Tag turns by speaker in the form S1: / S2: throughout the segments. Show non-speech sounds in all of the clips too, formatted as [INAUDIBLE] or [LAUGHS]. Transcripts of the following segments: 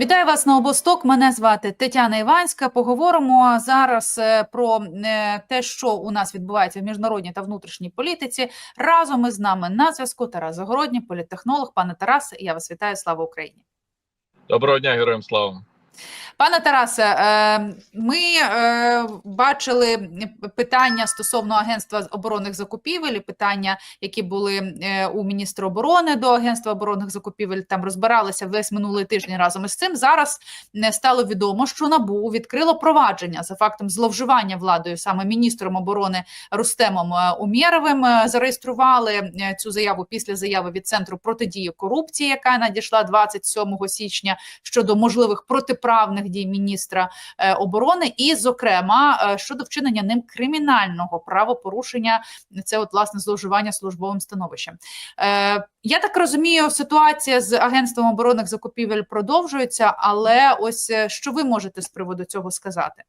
S1: Вітаю вас на обосток. Мене звати Тетяна Іванська. Поговоримо зараз е, про е, те, що у нас відбувається в міжнародній та внутрішній політиці. Разом із нами на зв'язку Тарас Загородній, політтехнолог. Пане Тарасе, я вас вітаю. Слава Україні.
S2: Доброго дня, героям слава.
S1: Пане Тарасе, е, ми е, бачили питання стосовно агентства оборонних закупівель, питання, які були е, у міністра оборони до агентства оборонних закупівель. Там розбиралися весь минулий тиждень разом із цим. Зараз не стало відомо, що набу відкрило провадження за фактом зловживання владою саме міністром оборони Рустемом Умєровим. Зареєстрували цю заяву після заяви від центру протидії корупції, яка надійшла 27 січня щодо можливих протиправних дій міністра е, оборони, і, зокрема, е, щодо вчинення ним кримінального правопорушення, це от власне зловживання службовим становищем. Е, я так розумію, ситуація з агентством оборонних закупівель продовжується, але ось що ви можете з приводу цього сказати?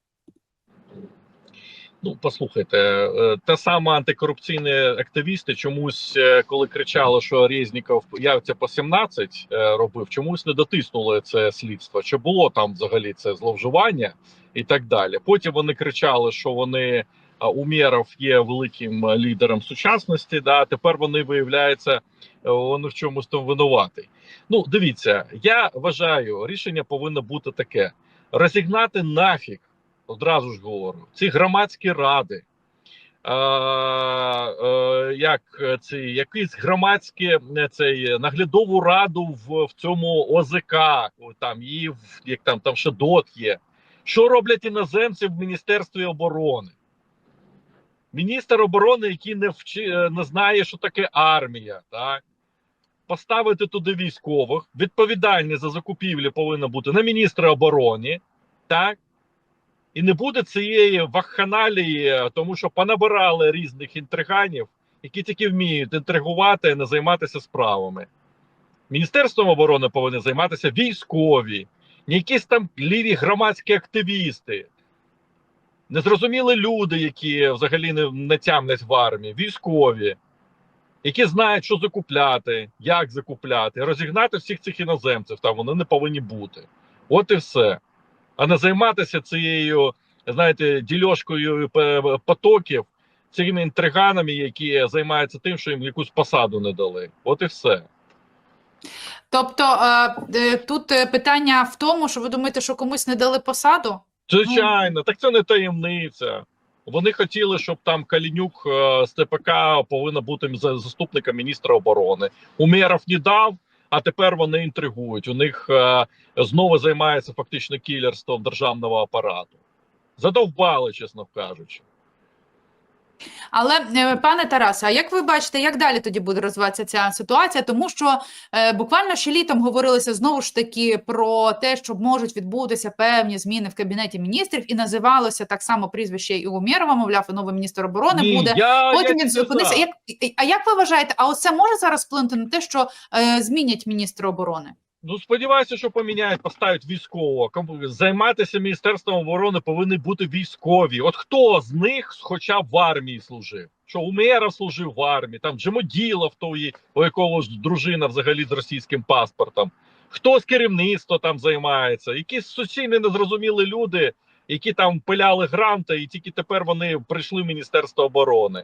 S2: Ну, послухайте, е, те саме антикорупційні активісти чомусь, е, коли кричали, що Резніков явиться по 17 е, робив, чомусь не дотиснули це слідство. Чи було там взагалі це зловживання і так далі. Потім вони кричали, що вони Умєров є великим лідером сучасності. Да, тепер вони виявляються, вони в чомусь там винуватий. Ну, дивіться, я вважаю, рішення повинно бути таке: розігнати нафіг. Одразу ж говорю, ці громадські ради, е, е, як ці якісь громадські е, цей наглядову раду в, в цьому ОЗК, там її в- як там там ще ДОТ є. Що роблять іноземці в Міністерстві оборони? Міністр оборони, який не вчи, е, не знає, що таке армія, так? Поставити туди військових, відповідальність за закупівлі повинна бути на міністра оборони, так? І не буде цієї вакханалії, тому що понабирали різних інтриганів, які тільки вміють інтригувати і не займатися справами. Міністерством оборони повинні займатися військові, не якісь там ліві громадські активісти, незрозумілі люди, які взагалі не, не тямлять в армії, військові, які знають, що закупляти, як закупляти, розігнати всіх цих іноземців, там вони не повинні бути. От і все а не займатися цією, знаєте, дільошкою потоків, цими інтриганами, які займаються тим, що їм якусь посаду не дали. От і все.
S1: Тобто е, е, тут е, питання в тому, що ви думаєте, що комусь не дали посаду?
S2: Звичайно, так це не таємниця. Вони хотіли, щоб там Калінюк е, з ТПК повинна бути за- заступником міністра оборони. Умєров не дав, а тепер вони інтригують. У них е, знову займається фактично кілерством державного апарату. Задовбали, чесно кажучи.
S1: Але е, пане Тарасе, а як ви бачите, як далі тоді буде розвиватися ця ситуація? Тому що е, буквально ще літом говорилося знову ж таки про те, що можуть відбутися певні зміни в кабінеті міністрів, і називалося так само прізвище і Умєрова, мовляв, і новий міністр оборони
S2: Ні,
S1: буде.
S2: я,
S1: Потім
S2: я
S1: він зупинився. Як а як ви вважаєте? А оце може зараз вплинути на те, що е, змінять міністра оборони?
S2: Ну, сподіваюся, що поміняють, поставлять військового. Займатися Міністерством оборони повинні бути військові. От хто з них хоча б в армії служив? Що Умєров служив в армії, там Джемоділов, той, у якого ж дружина взагалі з російським паспортом. Хто з керівництва там займається? Якісь суцільні незрозумілі люди, які там пиляли гранти, і тільки тепер вони прийшли в Міністерство оборони.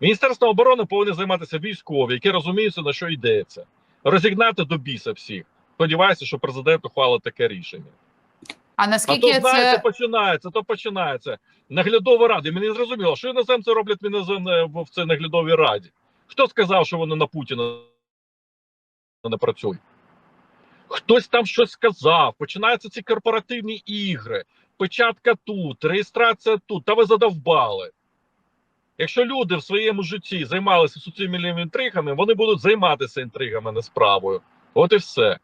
S2: Міністерство оборони повинні займатися військові, які розуміються, на що йдеться. Розігнати до біса всіх. Сподіваюся, що президент ухвалить таке рішення.
S1: А
S2: А
S1: наскільки
S2: то знаєте,
S1: це
S2: починається, то починається. Наглядова рада. І Мені зрозуміло, що іноземці роблять іноземне- в цій наглядовій раді. Хто сказав, що вони на Путіна не працюють? Хтось там щось сказав. Починаються ці корпоративні ігри. Печатка тут, реєстрація тут. Та ви задовбали. Якщо люди в своєму житті займалися суцільними інтригами, вони будуть займатися інтригами, не справою. От і все.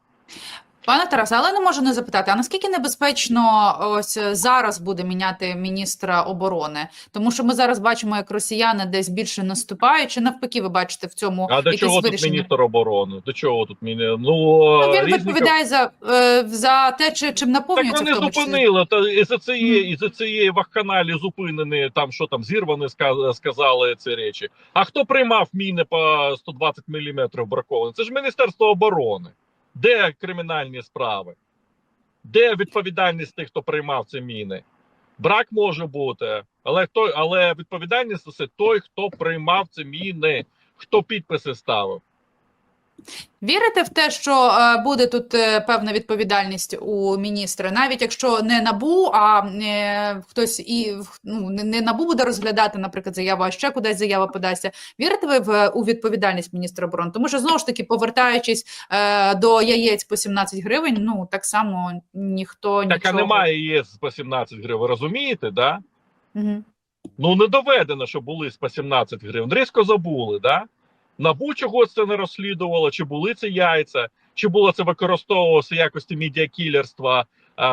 S1: Пане Тарасе, але не можу не запитати, а наскільки небезпечно ось зараз буде міняти міністра оборони? Тому що ми зараз бачимо, як росіяни десь більше наступають, чи навпаки, ви бачите в цьому
S2: А до
S1: якесь
S2: чого тут міністр оборони? До чого тут міністр? Ну,
S1: Ну, він
S2: Резніков-
S1: відповідає за, е, за те, чи, чим
S2: Так вони
S1: в тому
S2: зупинили. Та і за цієї, і за цієї вахканалі зупинені там, що там зірвані ска- сказали ці речі. А хто приймав міни по 120 мм браковані? Це ж Міністерство оборони. Де кримінальні справи? Де відповідальність тих, хто приймав ці міни? Брак може бути, але той, але відповідальність це той, хто приймав ці міни, хто підписи ставив.
S1: Вірите в те, що е, буде тут е, певна відповідальність у міністра, навіть якщо не набу, а е, хтось і ну не- набу буде розглядати, наприклад, заяву, а ще кудись заява подасться. Вірите ви в у відповідальність міністра оборони? Тому що знову ж таки, повертаючись е, до яєць по 17 гривень, ну так само ніхто
S2: Так а немає ЄС по 17 гривень. Ви розумієте, да?
S1: Мгм.
S2: Ну не доведено, що були по 17 гривень. Різко забули, да? Набу чогось це не розслідувало, чи були це яйця, чи було це використовувалося в якості медіакілерства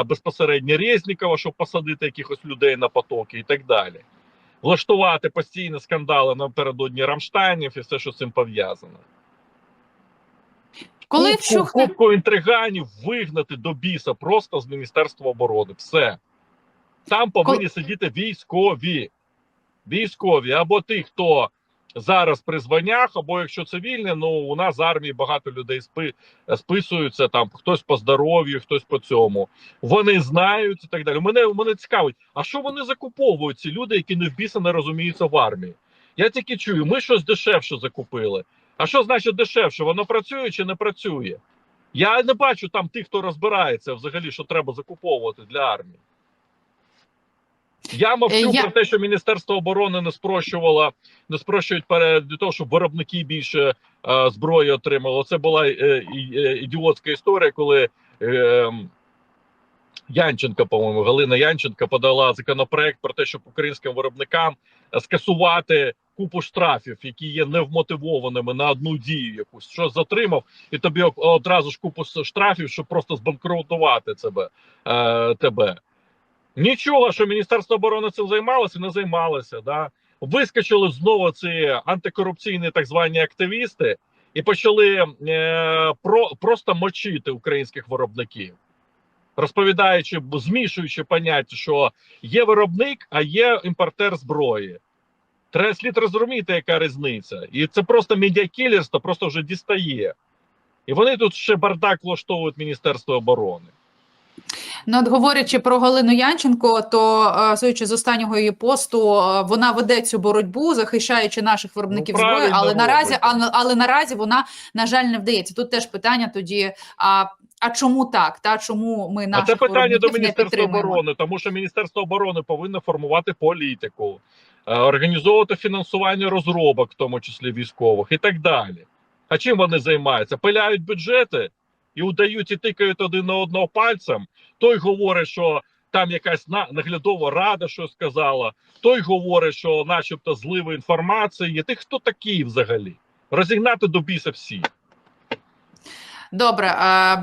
S2: безпосередньо Резнікова, щоб посадити якихось людей на потоки і так далі. Влаштувати постійні скандали напередодні Рамштайнів і все, що з цим пов'язано.
S1: Коли
S2: кубку,
S1: вщухне
S2: кубку інтриганів вигнати до біса просто з Міністерства оборони. Все. Там повинні сидіти військові. Військові або ті, хто зараз при званнях, або якщо цивільні, ну у нас з армії багато людей спи, списуються там, хтось по здоров'ю, хтось по цьому. Вони знають і так далі. Мене, мене цікавить, а що вони закуповують, ці люди, які не в біса не розуміються в армії? Я тільки чую, ми щось дешевше закупили. А що значить дешевше? Воно працює чи не працює? Я не бачу там тих, хто розбирається взагалі, що треба закуповувати для армії. Я мовчу
S1: Е, я-
S2: про те, що Міністерство оборони не спрощувало, не спрощують перед для того, щоб виробники більше е, зброї отримали. Це була е, е, ідіотська історія, коли е, Янченка, по-моєму, Галина Янченка подала законопроект про те, щоб українським виробникам е, скасувати купу штрафів, які є невмотивованими на одну дію якусь, що затримав, і тобі одразу ж купу штрафів, щоб просто збанкрутувати себе е, тебе. Нічого, що Міністерство оборони цим займалося, не займалося. Да? Вискочили знову ці антикорупційні так звані активісти і почали е, про, просто мочити українських виробників, розповідаючи, змішуючи поняття, що є виробник, а є імпортер зброї. Треба слід розуміти, яка різниця. І це просто медіакілерство, просто вже дістає. І вони тут ще бардак влаштовують Міністерство оборони.
S1: Ну, от говорячи про Галину Янченко, то е, судячи з останнього її посту, е, вона веде цю боротьбу, захищаючи наших виробників
S2: Ну,
S1: зброї, але наразі, але, але наразі вона на жаль не вдається. Тут теж питання тоді. А, а чому так? Та чому ми
S2: А це питання до Міністерства оборони, тому що Міністерство оборони повинно формувати політику, е, організовувати фінансування розробок, в тому числі військових, і так далі. А чим вони займаються? Пиляють бюджети і удають і тикають один на одного пальцем. Той говорить, що там якась на- наглядова рада що сказала, той говорить, що, начебто, зливи інформації. Ти хто такий взагалі? Розігнати до біса всіх.
S1: Добре,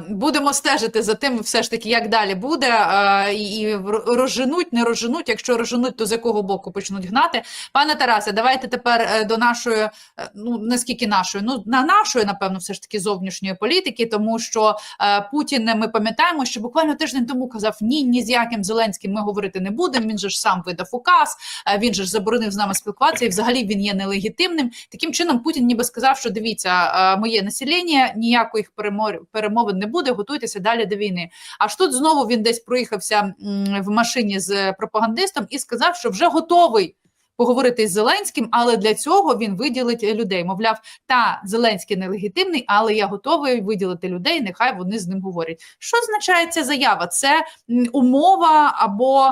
S1: будемо стежити за тим, все ж таки, як далі буде, і розженуть, не розженуть. Якщо розженуть, то з якого боку почнуть гнати. Пане Тарасе, давайте тепер е, до нашої, е, ну наскільки нашої, ну на нашої, напевно, все ж таки зовнішньої політики, тому що е, Путін, ми пам'ятаємо, що буквально тиждень тому казав: ні, ні з яким Зеленським ми говорити не будемо. Він же ж сам видав указ, він же ж заборонив з нами спілкуватися, і взагалі він є нелегітимним. Таким чином, Путін ніби сказав, що дивіться, моє населення ніяких перемор- перемовин не буде, готуйтеся далі до війни. Аж тут знову він десь проїхався в машині з пропагандистом і сказав, що вже готовий. Поговорити з Зеленським, але для цього він виділить людей. Мовляв, та Зеленський нелегітимний, але я готовий виділити людей. Нехай вони з ним говорять. Що означає ця заява? Це умова або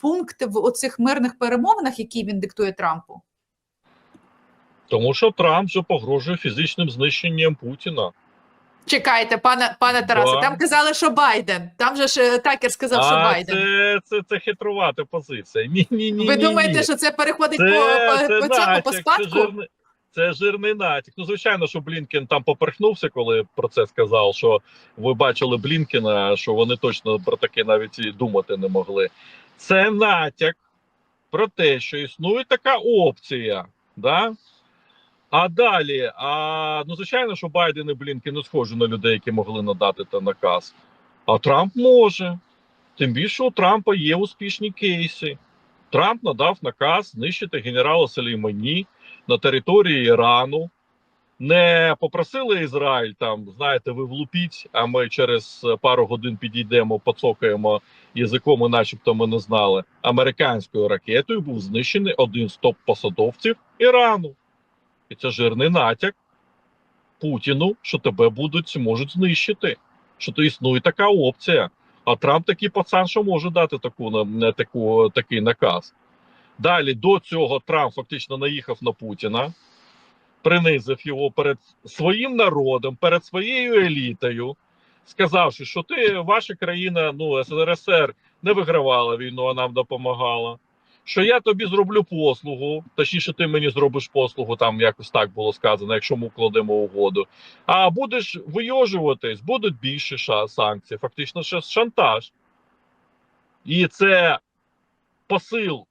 S1: пункт в оцих мирних перемовинах, які він диктує Трампу.
S2: Тому що Трамп вже погрожує фізичним знищенням Путіна.
S1: Чекайте, пане пане Тарасе, там казали, що Байден. Там же ж е, Такер сказав, що Байден.
S2: це, це, це хитрувата позиція. Ні, ні, ні.
S1: Ви
S2: ні,
S1: думаєте,
S2: ні.
S1: що це переходить
S2: це,
S1: по,
S2: це
S1: по,
S2: натяк,
S1: по
S2: Це жирний, це жирний натяк. Ну, звичайно, що Блінкен там поперхнувся, коли про це сказав. Що ви бачили Блінкена, що вони точно про таке навіть і думати не могли. Це натяк про те, що існує така опція. Да? А далі, а, ну звичайно, що Байден і Блінкен не схожі на людей, які могли надати та наказ. А Трамп може. Тим більше у Трампа є успішні кейси. Трамп надав наказ знищити генерала Салімані на території Ірану. не попросили Ізраїль там, знаєте, ви влупіть, а ми через пару годин підійдемо, поцокаємо язиком, і начебто ми не знали. Американською ракетою був знищений один з топ-посадовців Ірану. І це жирний натяк Путіну, що тебе будуть можуть знищити. Що то існує така опція. А Трамп такий пацан, що може дати таку, таку, такий наказ. Далі до цього Трамп фактично наїхав на Путіна, принизив його перед своїм народом, перед своєю елітою, сказавши, що ти, ваша країна, ну СРСР, не вигравала війну, а нам допомагала. Що я тобі зроблю послугу, точніше, ти мені зробиш послугу, там якось так було сказано, якщо ми укладемо угоду. А будеш вийожуватись, будуть більше санкцій, фактично шантаж. І це посил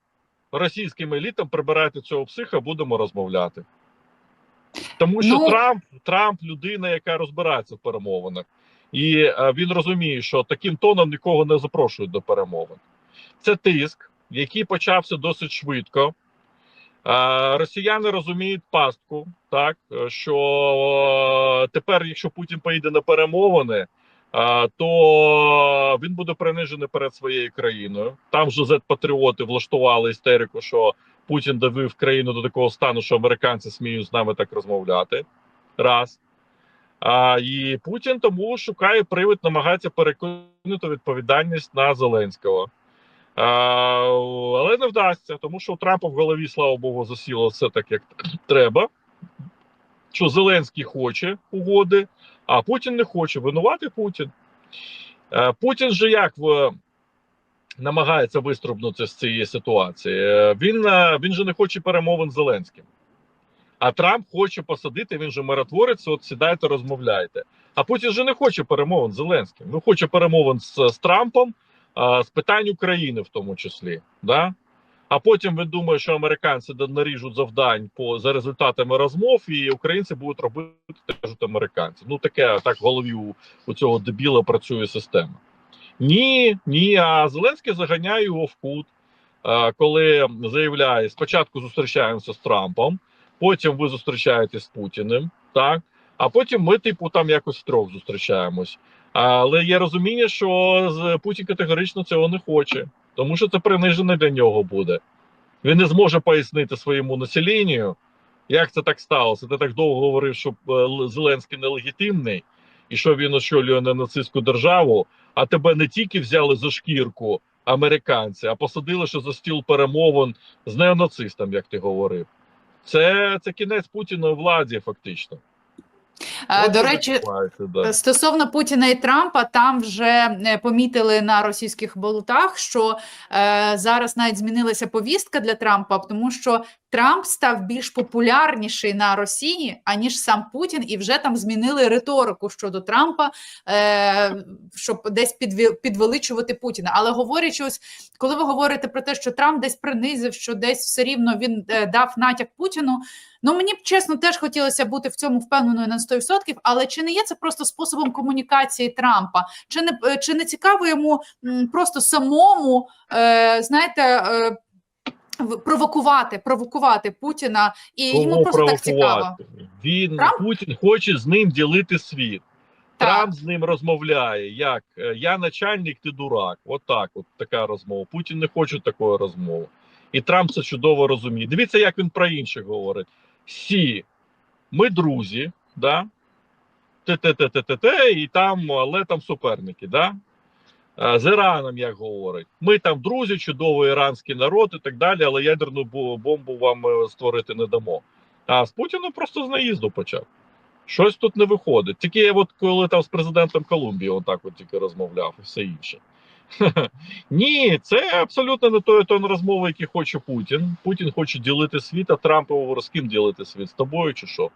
S2: російським елітам прибирайте цього психа, будемо розмовляти. Тому що
S1: Ну-
S2: Трамп, Трамп людина, яка розбирається в перемовинах. І е, він розуміє, що таким тоном нікого не запрошують до перемовин. Це тиск, який почався досить швидко. Е, росіяни розуміють пастку, так що е, тепер, якщо Путін поїде на перемовини, е, то він буде принижений перед своєю країною. Там же зет-патріоти влаштували істерику, що Путін довів країну до такого стану, що американці сміють з нами так розмовляти. Раз. А, і Путін тому шукає привід, намагається перекинути відповідальність на Зеленського. Але не вдасться, тому що у Трампа в голові, слава Богу, засіло все так, як треба. Що Зеленський хоче угоди, а Путін не хоче. Винувати Путін. Е, Путін же як в, намагається вистрибнути з цієї ситуації. Е, Він, е, він же не хоче перемовин з Зеленським. А Трамп хоче посадити, він же миротворець, от сідайте, розмовляйте. А Путін же не хоче перемовин з Зеленським. Він хоче перемовин з, з Трампом з питань України, в тому числі. Да? А потім він думає, що американці наріжуть завдань по за результатами розмов, і українці будуть робити те, що американці. Ну таке так в голові у, у цього дебіла працює система. Ні, ні. А Зеленський заганяє його в кут, коли заявляє: спочатку зустрічаємося з Трампом, потім ви зустрічаєтесь з Путіним, так а потім ми, типу, там якось втрьох зустрічаємось. Але є розуміння, що Путін категорично цього не хоче, тому що це принижено для нього буде. Він не зможе пояснити своєму населенню, як це так сталося. Ти так довго говорив, що е, Зеленський нелегітимний, і що він очолює не нацистську державу, а тебе не тільки взяли за шкірку американці, а посадили ще за стіл перемовин з неонацистом, як ти говорив. Це, це кінець Путіної владі, фактично.
S1: Е,
S2: От
S1: До речі,
S2: да.
S1: Стосовно Путіна і Трампа, там вже е, помітили на російських болотах, що е, зараз навіть змінилася повістка для Трампа, тому що Трамп став більш популярніший на Росії, аніж сам Путін, і вже там змінили риторику щодо Трампа, е, щоб десь підвеличувати Путіна. Але говорячи, ось коли ви говорите про те, що Трамп десь принизив, що десь все рівно він е, дав натяк Путіну. Ну мені б чесно теж хотілося бути в цьому впевненою на 100%, але чи не є це просто способом комунікації Трампа? Чи не е, чи не цікаво йому просто самому е, знаєте? Е, Провокувати, провокувати Путіна, і йому просто так цікаво.
S2: Він
S1: Трамп?
S2: Путін хоче з ним ділити світ.
S1: Так.
S2: Трамп з ним розмовляє. Як Е, я начальник, ти дурак. Отак, от така розмова. Путін не хоче такої розмови. І Трамп це чудово розуміє. Дивіться, як він про інших говорить. Сі, ми друзі, да? те-те-те-те-те, і там, але там суперники, да? Е, З Іраном, як говорить, ми там друзі, чудовий іранський народ і так далі, але ядерну бомбу вам е, створити не дамо. А з Путіним просто з наїзду почав. Щось тут не виходить. Тільки от коли там з президентом Колумбії отак от тільки розмовляв і все інше. [LAUGHS] Ні, це абсолютно не той тон розмови, який хоче Путін. Путін хоче ділити світ, а Трамп його з ким ділити світ? З тобою чи що?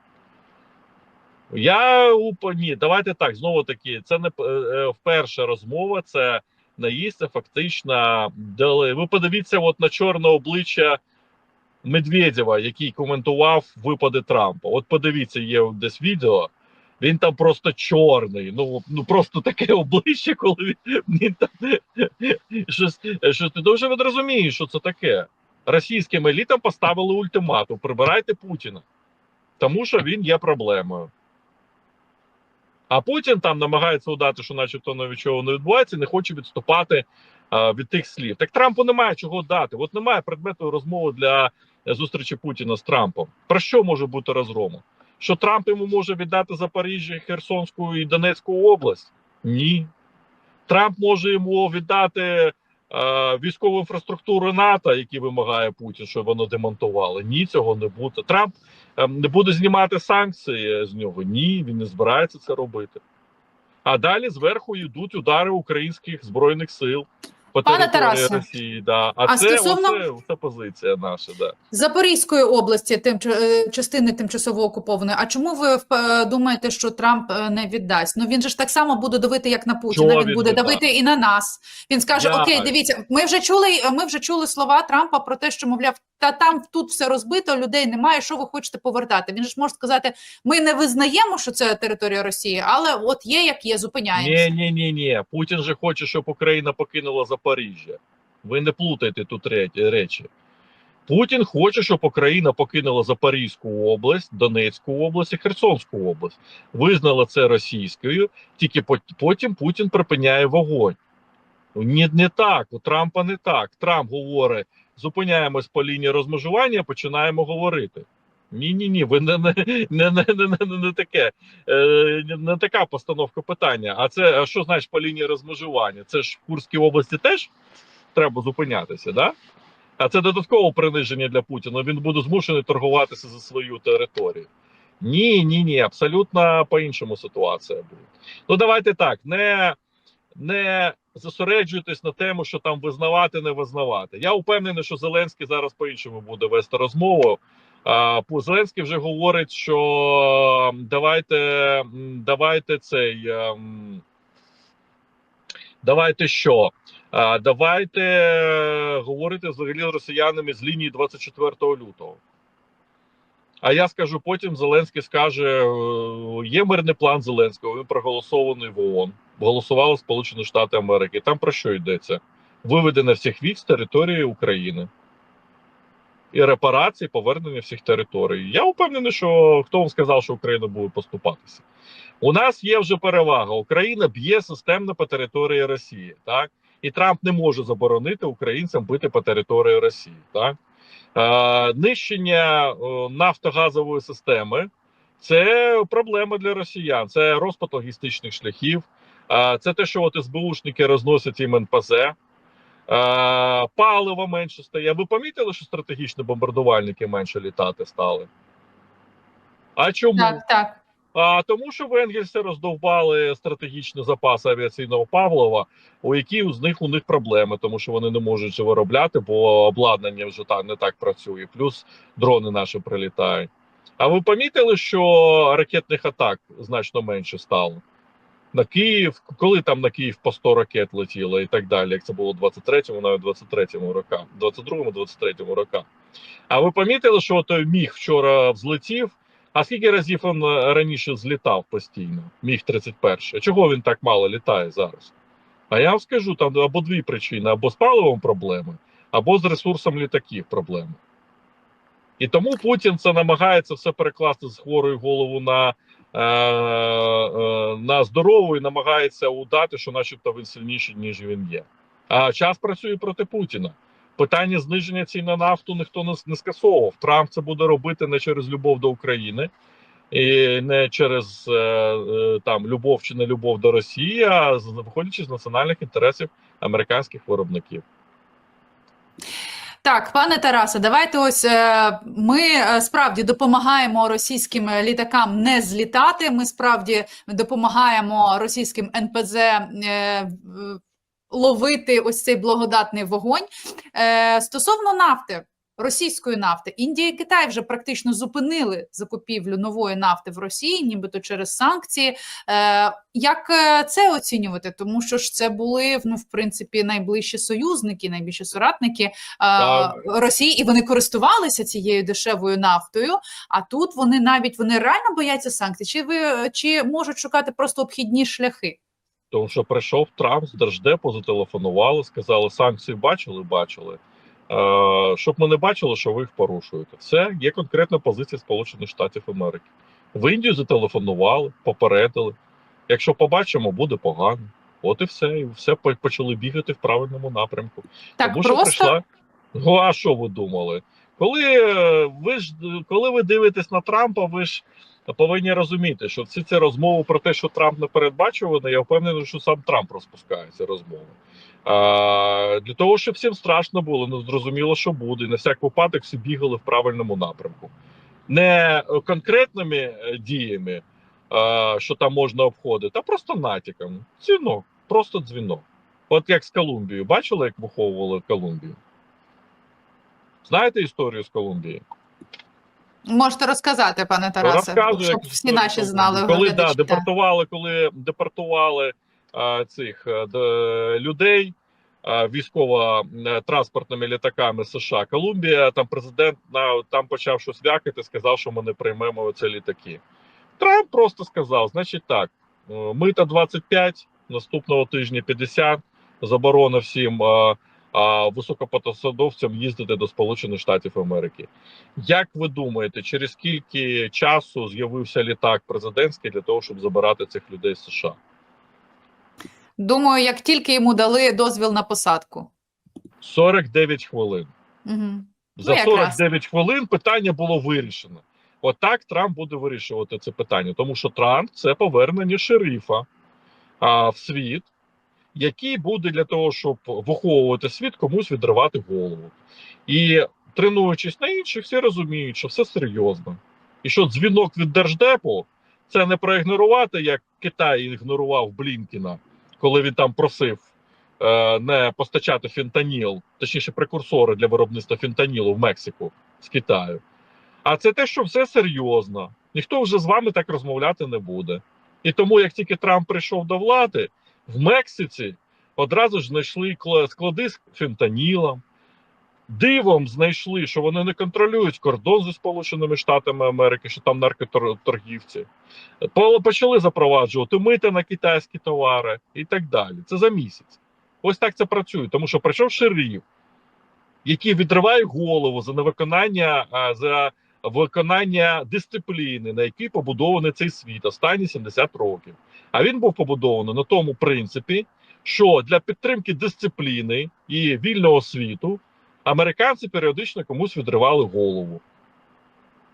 S2: Я ні, давайте так. Знову таки, це не е, вперше розмова, це наїзд, фактично дали. Ви подивіться от на чорне обличчя Медведєва, який коментував випади Трампа. От подивіться, є десь відео. Він там просто чорний. Ну, ну просто таке обличчя, коли він, він там щось, щось ти дуже розумієш, що це таке. Російським елітам поставили ультиматум: прибирайте Путіна. тому що він є проблемою. А Путін там намагається удати, що начебто нічого не відбувається, не хоче відступати а, від тих слів. Так Трампу немає чого дати. От немає предмету розмови для е, зустрічі Путіна з Трампом. Про що може бути розгрому? Що Трамп йому може віддати Запоріжжя, Херсонську і Донецьку область? Ні. Трамп може йому віддати е, військову інфраструктуру НАТО, які вимагає Путін, щоб воно демонтували. Ні, цього не буде. Трамп е, не буде знімати санкції з нього. Ні, він не збирається це робити. А далі зверху йдуть удари українських збройних сил по
S1: Пане
S2: території
S1: Тарасе,
S2: Росії. Да. А,
S1: а
S2: це,
S1: стосовно-
S2: оце, це позиція наша. Да.
S1: Запорізької області, тим е, частини тимчасово окупованої. А чому ви е, думаєте, що Трамп е, не віддасть? Ну він же ж так само буде давити, як на Путіна.
S2: Чого
S1: він
S2: він
S1: буде
S2: не
S1: давити і на нас. Він скаже:
S2: Я-
S1: Окей, дивіться, ми вже чули. Ми вже чули слова Трампа про те, що мовляв, та там тут все розбито, людей немає. Що ви хочете повертати? Він ж може сказати: ми не визнаємо, що це територія Росії, але от є як є, зупиняємося.
S2: Ні, ні, ні, ні. Путін же хоче, щоб Україна покинула Запоріжжя. Ви не плутайте тут речі. Путін хоче, щоб Україна покинула Запорізьку область, Донецьку область і Херсонську область. Визнала це російською, тільки потім Путін припиняє вогонь. Ні, не так, у Трампа не так. Трамп говорить: зупиняємось по лінії розмежування, починаємо говорити. Ні, ні, ви не, не, не, не, не, не, не таке. Е, не така постановка питання. А це а що значить по лінії розмежування? Це ж в Курській області теж треба зупинятися, да? А це додаткове приниження для Путіна. Він буде змушений торгуватися за свою територію. Ні, ні, ні, абсолютно по-іншому ситуація буде. Ну давайте так, не, не зосереджуйтесь на тему, що там визнавати, не визнавати. Я впевнений, що Зеленський зараз по-іншому буде вести розмову. Зеленський вже говорить, що давайте, давайте цей. ем, Давайте що? Давайте е, говорити взагалі з росіянами з лінії 24 лютого. А я скажу потім: Зеленський скаже: е, є мирний план Зеленського, він проголосований в ООН. Голосували Сполучені Штати Америки. Там про що йдеться? Виведення всіх військ з території України і репарації, повернення всіх територій. Я впевнений, що хто вам сказав, що Україна буде поступатися. У нас є вже перевага. Україна б'є системно по території Росії, так і Трамп не може заборонити українцям бити по території Росії. Так е, нищення е, нафтогазової системи це проблема для росіян. Це розпад логістичних шляхів. Е, це те, що от СБУшники розносять їм НПЗ. Е, паливо менше стає. Ви помітили, що стратегічні бомбардувальники менше літати стали? А чому?
S1: Так, так.
S2: А тому, що в Енгельсі роздовбали стратегічні запаси авіаційного павлова, у які з них у них проблеми, тому що вони не можуть це виробляти, бо обладнання вже так не так працює. Плюс дрони наші прилітають. А ви помітили, що ракетних атак значно менше стало? На Київ, коли там на Київ по 100 ракет летіло і так далі, як це було в 23-му, навіть 23-му рокам, 22-му, 23-му рокам. А ви помітили, що той міг вчора взлетів? А скільки разів він е, раніше злітав постійно? Міг 31. Чого він так мало літає зараз? А я вам скажу, там або дві причини: або з паливом проблеми, або з ресурсом літаків проблеми. І тому Путін це намагається все перекласти з хворої голову на, на здорову і намагається удати, що начебто він сильніший, ніж він є. А час працює проти Путіна. Питання зниження цін на нафту ніхто не, не скасовував. Трамп це буде робити не через любов до України і не через е, е, там любов чи не любов до Росії, а виходячи з національних інтересів американських виробників.
S1: Так, пане Тарасе, давайте ось е, ми е, справді допомагаємо російським літакам не злітати. Ми справді допомагаємо російським НПЗ е, ловити ось цей благодатний вогонь. Е, Стосовно нафти. Російської нафти Індія і Китай вже практично зупинили закупівлю нової нафти в Росії, нібито через санкції. Е, як е, це оцінювати? Тому що ж це були ну, в принципі найближчі союзники, найбільші соратники
S2: Так.
S1: е, Росії, і вони користувалися цією дешевою нафтою. А тут вони навіть вони реально бояться санкцій. Чи ви чи можуть шукати просто обхідні шляхи?
S2: Тому що прийшов Трамп з Держдепу, зателефонували, сказали, санкції бачили, бачили. Е, щоб ми не бачили, що ви їх порушуєте. Це є конкретна позиція Сполучених Штатів Америки. В Індію зателефонували, попередили. Якщо побачимо, буде погано. От і все, і все почали бігати в правильному напрямку.
S1: Так
S2: Тому що
S1: просто
S2: прийшла. Ну, а що ви думали? Коли е, ви ж коли ви дивитесь на Трампа, ви ж повинні розуміти, що всі ці розмови про те, що Трамп не передбачуваний, я впевнений, що сам Трамп розпускає ці розмови. А, для того, щоб всім страшно було, не зрозуміло, що буде. і На всяк випадок всі бігали в правильному напрямку. Не е, конкретними е, діями, а, що там можна обходити, а просто натяками. Дзвінок, просто дзвінок. От як з Колумбією. Бачили, як виховували Колумбію? Знаєте історію з Колумбії?
S1: можете розказати, пане Тарасе,
S2: Розказую,
S1: щоб всі наші знали.
S2: Коли да, депортували, коли депортували цих людей військово-транспортними літаками США. Колумбія, там президент на там почав щось вякати, сказав, що ми не приймемо ці літаки. Трамп просто сказав: значить так, е, мита 25, наступного тижня 50, заборона всім а, а, високопосадовцям їздити до Сполучених Штатів Америки. Як ви думаєте, через скільки часу з'явився літак президентський для того, щоб забирати цих людей з США?
S1: Думаю, як тільки йому дали дозвіл на посадку.
S2: 49 хвилин.
S1: Угу.
S2: За
S1: Ну, якраз.
S2: 49 хвилин питання було вирішено. Отак Трамп буде вирішувати це питання, тому що Трамп це повернення шерифа а, в світ, який буде для того, щоб виховувати світ, комусь відривати голову. І тренуючись на інших, всі розуміють, що все серйозно. І що дзвінок від Держдепу це не проігнорувати, як Китай ігнорував Блінкіна, коли він там просив е, не постачати фентаніл, точніше, прекурсори для виробництва фентанілу в Мексику з Китаю. А це те, що все серйозно. Ніхто вже з вами так розмовляти не буде. І тому, як тільки Трамп прийшов до влади, в Мексиці одразу ж знайшли кла- склади з фентанілом. Дивом знайшли, що вони не контролюють кордон зі Сполученими Штатами Америки, що там наркоторгівці. Почали запроваджувати мити на китайські товари і так далі. Це за місяць. Ось так це працює, тому що прийшов шериф, який відриває голову за невиконання за виконання дисципліни, на якій побудований цей світ останні 70 років. А він був побудований на тому принципі, що для підтримки дисципліни і вільного світу американці періодично комусь відривали голову.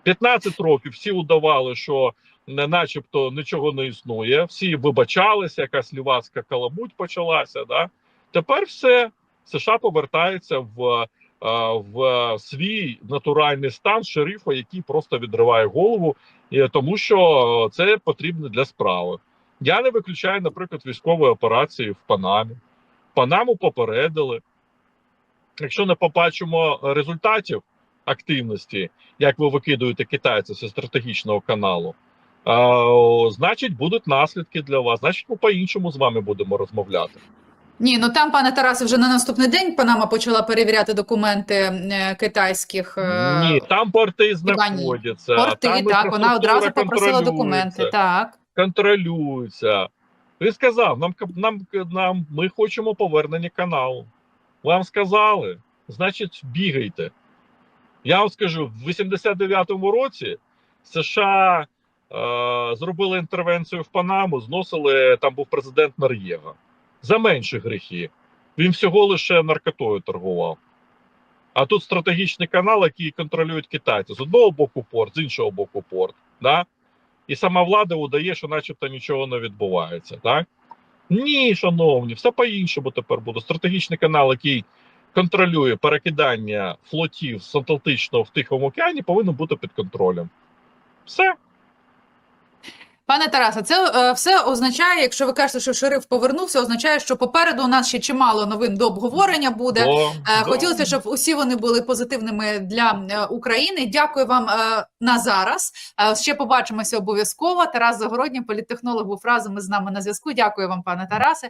S2: 15 років всі удавали, що не начебто нічого не існує, всі вибачалися, якась лівацька каламуть почалася. Да? Тепер все США повертається в, е, в свій натуральний стан шерифа, який просто відриває голову, тому що це потрібно для справи. Я не виключаю, наприклад, військової операції в Панамі. Панаму попередили. Якщо не побачимо результатів активності, як ви викидуєте китайців зі стратегічного каналу, е, значить будуть наслідки для вас. Значить, ми по-іншому з вами будемо розмовляти.
S1: Ні, ну там, пане Тарасе, вже на наступний день Панама почала перевіряти документи е, китайських. е,
S2: Ні, там порти знаходяться.
S1: Порти,
S2: там
S1: так, вона одразу попросила документи. Так.
S2: Контролюється. Він сказав: нам, нам, нам ми хочемо повернення каналу. Вам сказали, значить, бігайте. Я вам скажу, в 89-му році США е, зробили інтервенцію в Панаму, зносили там був президент Нар'єга за менші гріхи. Він всього лише наркотою торгував. А тут стратегічний канал, який контролюють китайці. З одного боку порт, з іншого боку порт. Да? І сама влада удає, що начебто нічого не відбувається. Так? Ні, шановні, все по-іншому тепер буде. Стратегічний канал, який контролює перекидання флотів з Атлантичного в Тихому океані, повинен бути під контролем. Все.
S1: Пане Тарасе, це е, все означає, якщо ви кажете, що шериф повернувся, означає, що попереду у нас ще чимало новин до обговорення буде.
S2: До-
S1: Е,
S2: до-
S1: Хотілося, щоб усі вони були позитивними для е, України. Дякую вам е, на зараз. Е, Ще побачимося обов'язково. Тарас Загородній, політтехнолог, був разом із нами на зв'язку. Дякую вам, пане Тарасе.